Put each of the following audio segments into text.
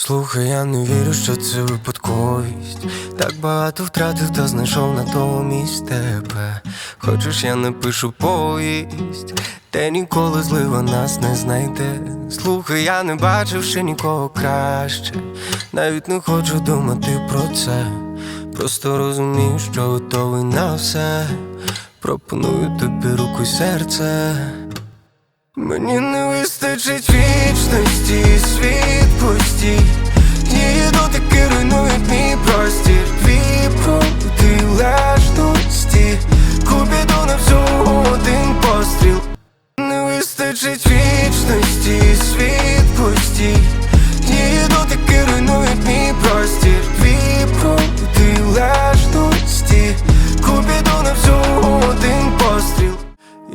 Слухай, я не вірю, що це випадковість. Так багато втратив, та знайшов на натомість тебе. Хочеш, я напишу повість, де ніколи злива нас не знайде. Слухай, я не бачив ще нікого краще. Навіть не хочу думати про це. Просто розумію, що готовий на все. Пропоную тобі руку й серце. Мені не вистачить вічності, світ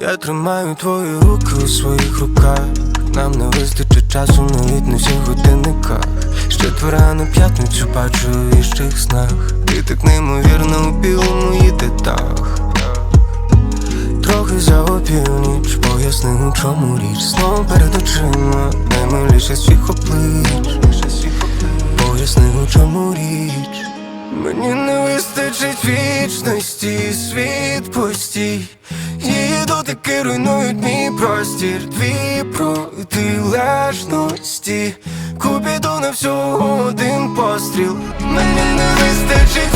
я тримаю твої руки у своїх руках. Нам не вистачить часу на всіх годинниках. Ще твора на п'ятницю бачу у віщих снах. Ти так неймовірно у білому їдетах. Трохи за опівніч, поясни у чому річ. Знову перед очима, наймиліше всіх облич. Поясни у чому річ. Мені не вистачить вічності, світ пустій Її дотики руйнують мій простір Дві протилежності. Купіду на всього один постріл. Мені не вистачить